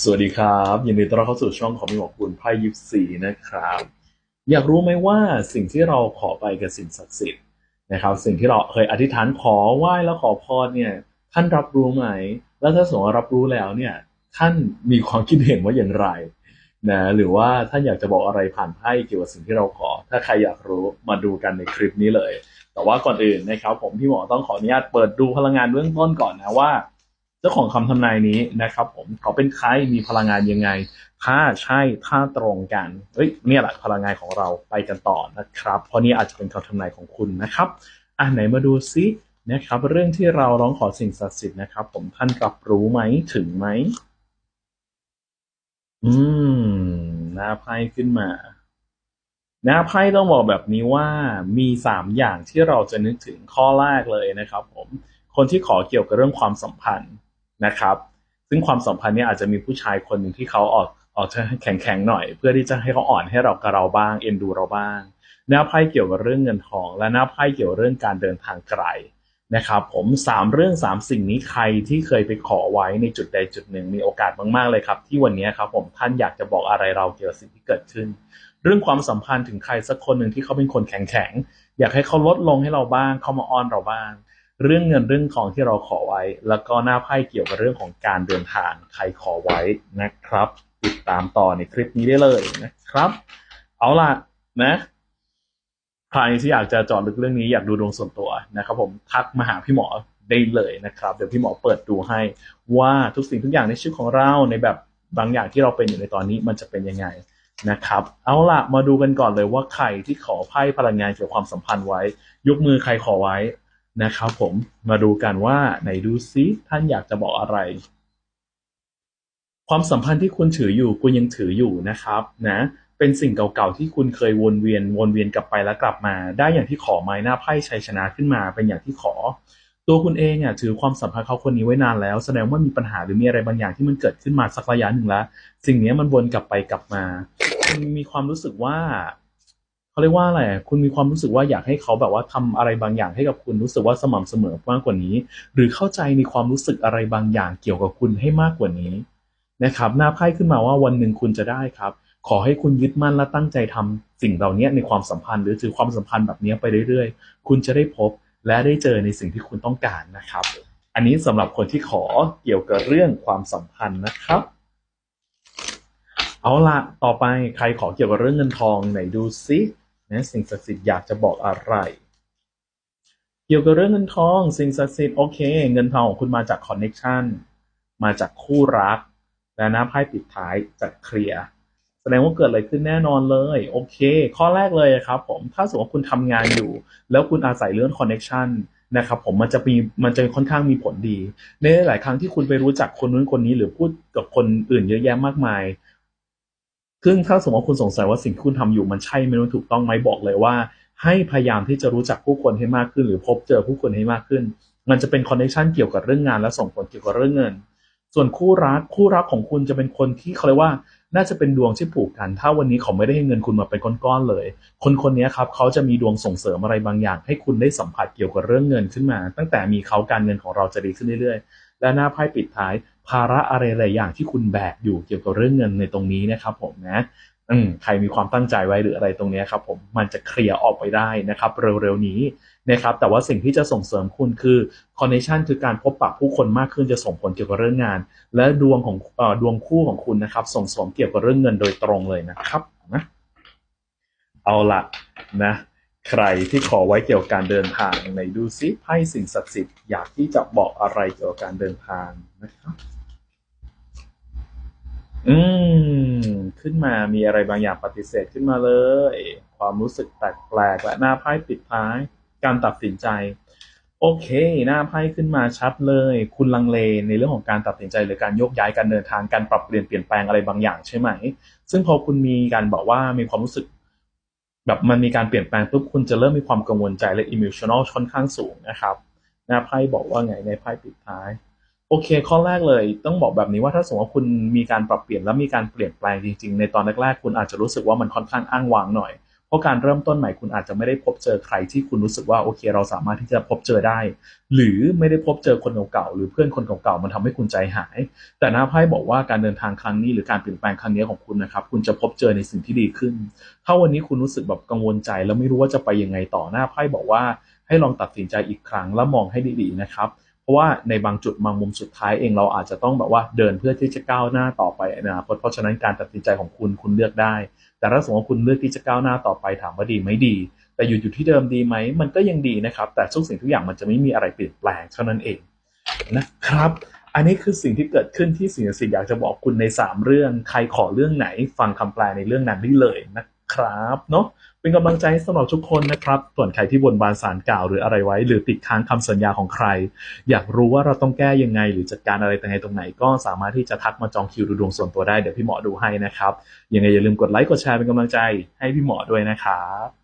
สวัสดีครับยินดีต้อนรับเข้าสู่ช่องของมีหมอกุลไพ่ยิปซีนะครับ อยากรู้ไหมว่าสิ่งที่เราขอไปกับสิ่งศักดิ์สิทธิ์นะครับ สิ่งที่เราเคยอธิษฐานขอไหว้แล้วขอพรเนี่ยท่านรับรู้ไหม แล้วถ้าสมมติรับรู้แล้วเนี่ยท่านมีความคิดเห็นว่าอย่างไรนะหรือว่าท่านอยากจะบอกอะไรผ่านไพ่เกี่ยวกับสิ่งที่เราขอ ถ้าใครอยากรู้มาดูกันในคลิปนี้เลย แต่ว่าก่อนอื่นนะครับ ผมพี่หมอต้องขออนุญาตเปิดดูพลังงานเบื้องต้นก่อนนะว่า เจ้าของคำทำนายนี้นะครับ ผมเขาเป็นใครมีพลังงานยังไง ถ้าใช่ถ้าตรงกันเอ้ยเนี่ยแหละพลังงานของเราไปกันต่อนะครับ เพราะนี่อาจจะเป็นคำทำนายของคุณนะครับอะไหนมาดูซินะครับ เรื่องที่เราร้องขอสิ่งศักดิ์สิทธิ์นะครับ ผมท่านรับรู้ไหมถึงไหมอืมหน้าไพ่ขึ้นมาหน้าไพ่ต้องบอกแบบนี้ว่ามีสามอย่างที่เราจะนึกถึงข้อแรกเลยนะครับ ผมคนที่ขอเกี่ยวกับเรื่องความสัมพันธ์ นะครับ ซึ่งความสัมพันธ์เนี้อาจจะมีผู้ชายคนหนึ่งที่เขาออกออกจะแข็งแข็งหน่อย เพื่อที่จะให้เขาอ่อนให้เรากับเราบ้างเอ็นดูเราบ้าง หน้าไพ่เกี่ยวกับเรื่องเงินทอง และหน้าไพ่เกี่ยวกับเรื่องการเดินทางไกลนะครับผมสามเรื่องสามสิ่งนี้ใครที่เคยไปขอไว้ในจุดใดจุดหนึ่งมีโอกาสมากๆเลยครับ ที่วันนี้ครับผมท่านอยากจะบอกอะไรเราเกี่ยวกับสิ่งที่เกิดขึ้น เรื่องความสัมพันธ์ถึงใครสักคนหนึ่งที่เขาเป็นคนแข็งแข็งอยากให้เขาลดลงให้เราบ้างเขามาอ้อนเราบ้าง เรื่องเงินเรื่องทองที่เราขอไว้ แล้วก็หน้าไพ่เกี่ยวกับเรื่องของการเดินทางใครขอไว้นะครับ ติดตามต่อในคลิปนี้ได้เลยนะครับ เอาล่ะนะใครที่อยากจะจอดลึกเรื่องนี้อยากดูดวงส่วนตัวนะครับ ผมทักมาหาพี่หมอได้เลยนะครับ เดี๋ยวพี่หมอเปิดดูให้ว่าทุกสิ่งทุกอย่างในชีวิตของเราในแบบบางอย่างที่เราเป็นอยู่ในตอนนี้มันจะเป็นยังไงนะครับ เอาล่ะมาดูกันก่อนเลยว่าใครที่ขอไพ่พลังงานเกี่ยวกับความสัมพันธ์ไว้ ยกมือใครขอไว้ นะครับผมมาดูกันว่าไหนดูซิท่านอยากจะบอกอะไร ความสัมพันธ์ที่คุณถืออยู่คุณยังถืออยู่นะครับนะเป็นสิ่งเก่าๆที่คุณเคยวนเวียนวนเวียนกลับไปแล้วกลับมา ได้อย่างที่ขอไม้หน้าไพ่ชัยชนะขึ้นมา เป็นอย่างที่ขอ ตัวคุณเองอะถือความสัมพันธ์เขาคนนี้ไว้นานแล้ว แสดงว่ามีปัญหาหรือมีอะไรบางอย่างที่มันเกิดขึ้นมาสักระยะหนึ่งแล้ว สิ่งนี้มันวนกลับไปกลับมาคุณมีความรู้สึกว่า เขาเรียกว่าอะไรคุณมีความรู้สึกว่าอยากให้เขาแบบว่าทำอะไรบางอย่างให้กับคุณรู้สึกว่าสม่ำเสมอมากกว่านี้ หรือเข้าใจในความรู้สึกอะไรบางอย่างเกี่ยวกับคุณให้มากกว่านี้นะครับหน้าไพ่ขึ้นมาว่าวันหนึ่งคุณจะได้ครับ ขอให้คุณยึดมั่นและตั้งใจทำสิ่งเหล่านี้ในความสัมพันธ์ หรือถือความสัมพันธ์แบบนี้ไปเรื่อยๆ คุณจะได้พบและได้เจอในสิ่งที่คุณต้องการนะครับ อันนี้สำหรับคนที่ขอเกี่ยวกับเรื่องความสัมพันธ์นะครับ เอาละต่อไปใครขอเกี่ยวกับเรื่องเงินทองไหนดูซิ นะสิ่งศักดิ์สิทธิ์อยากจะบอกอะไร เกี่ยวกับเรื่องเงินทอง สิ่งศักดิ์สิทธิ์โอเค เงินทองของคุณมาจากคอนเน็ชันมาจากคู่รักและหน้าไพ่ปิดท้ายจากเคลียร์แสดงว่าเกิดอะไรขึ้นแน่นอนเลย โอเค ข้อแรกเลยครับ ผมถ้าสมมติว่าคุณทำงานอยู่ แล้วคุณอาศัยเรื่องคอนเน็ชันนะครับผมมันจะมีมันจะค่อนข้างมีผลดี ในหลายครั้งที่คุณไปรู้จักคนนู้นคนนี้ หรือพูดกับคนอื่นเยอะแยะมากมาย ซึ่งถ้าสมมติว่าคุณสงสัยว่าสิ่งที่คุณทำอยู่มันใช่ไหมมันถูกต้องไหมบอกเลยว่า ให้พยายามที่จะรู้จักผู้คนให้มากขึ้น หรือพบเจอผู้คนให้มากขึ้น มันจะเป็นคอนเนคชันเกี่ยวกับเรื่องงาน และส่งผลเกี่ยวกับเรื่องเงิน ส่วนคู่รักคู่รักของคุณจะเป็นคนที่เขาเรียกว่า น่าจะเป็นดวงที่ผูกกัน ถ้าวันนี้เขาไม่ได้ให้เงินคุณมาเป็นก้อนๆเลย คนคนนี้ครับเขาจะมีดวงส่งเสริมอะไรบางอย่าง ให้คุณได้สัมผัสเกี่ยวกับเรื่องเงินขึ้นมา ตั้งแต่มีเขาการเงินของเราจะดีขึ้นเรื่อยๆ และหน้าไพ่ปิดท้าย ภาระอะไรหลายอย่างที่คุณแบกอยู่เกี่ยวกับเรื่องเงินในตรงนี้นะครับผมนะอืมใครมีความตั้งใจไว้หรืออะไรตรงนี้ครับผมมันจะเคลียร์ออกไปได้นะครับเร็วๆนี้นะครับแต่ว่าสิ่งที่จะส่งเสริมคุณคือคอนเนคชันคือการพบปะผู้คนมากขึ้นจะส่งผลเกี่ยวกับเรื่องงาน และดวงของอดวงคู่ของคุณนะครับ ส่งเสริมเกี่ยวกับเรื่องเงินโดยตรงเลยนะครับนะเอาละนะ ใครที่ขอไว้เกี่ยวกับการเดินทางไหนดูซิไพ่สิ่งศักดิ์สิทธิ์อยากที่จะบอกอะไรเกี่ยวกับการเดินทางนะครับอืม ขึ้นมามีอะไรบางอย่างปฏิเสธขึ้นมาเลย ความรู้สึกแปลกๆและหน้าไพ่ปิดท้าย การตัดสินใจ โอเค หน้าไพ่ขึ้นมาชัดเลย คุณลังเลในเรื่องของการตัดสินใจหรือการยกย้ายการเดินทางการปรับเปลี่ยนเปลี่ยนแปลงอะไรบางอย่างใช่ไหม ซึ่งพอคุณมีการบอกว่ามีความรู้สึก แบบมันมีการเปลี่ยนแปลงปุ๊บคุณจะเริ่มมีความกังวลใจและ emotional ค่อนข้างสูงนะครับนะไพ่บอกว่าไงในไพ่ปิดท้าย โอเค ข้อแรกเลยต้องบอกแบบนี้ว่าถ้าสมมติว่าคุณมีการปรับเปลี่ยนและมีการเปลี่ยนแปลงจริง ๆ ในตอนแรกๆคุณอาจจะรู้สึกว่ามันค่อนข้างอ้างว้างหน่อย ราะการเริ่มต้นใหม่คุณอาจจะไม่ได้พบเจอใครที่คุณรู้สึกว่าโอเค เราสามารถที่จะพบเจอได้ หรือไม่ได้พบเจอคนเก่าๆหรือเพื่อนคนเก่าๆมันทำให้คุณใจหาย แต่หน้าไพ่บอกว่าการเดินทางครั้งนี้หรือการเปลี่ยนแปลงครั้งนี้ของคุณนะครับคุณจะพบเจอในสิ่งที่ดีขึ้น ถ้าวันนี้คุณรู้สึกแบบกังวลใจ แล้วไม่รู้ว่าจะไปยังไงต่อหน้าไพ่บอกว่าให้ลองตัดสินใจอีกครั้งแล้วมองให้ดีๆนะครับเพราะว่าในบางจุดบางมุมสุดท้ายเองเราอาจจะต้องแบบว่าเดินเพื่อที่จะก้าวหน้าต่อไปในอนาคตเพราะฉะนั้นการตัดสินใจของคุณคุณเลือกได้ แต่ถ้าสมมติว่าคุณเลือกที่จะก้าวหน้าต่อไปถามว่าดีไหมดี แต่อยู่อยู่ที่เดิมดีไหมมันก็ยังดีนะครับ แต่ทุกสิ่งทุกอย่างมันจะไม่มีอะไรเปลี่ยนแปลงเท่านั้นเองนะครับ อันนี้คือสิ่งที่เกิดขึ้นที่สิ่งสิ่งอยากจะบอกคุณใน 3 เรื่อง ใครขอเรื่องไหน ฟังคำแปลในเรื่องนั้นได้เลยนะ ครับเนาะเป็นกำลังใจสำหรับทุกคนนะครับ ส่วนใครที่บนบานสารกล่าวหรืออะไรไว้ หรือติดค้างคำสัญญาของใคร อยากรู้ว่าเราต้องแก้ยังไง หรือจัดการอะไรตรงไหนตรงไหน ก็สามารถที่จะทักมาจองคิวดูดวงส่วนตัวได้เดี๋ยวพี่หมอดูให้นะครับยังไงอย่าลืมกดไลค์กดแชร์เป็นกำลังใจให้พี่หมอด้วยนะครับ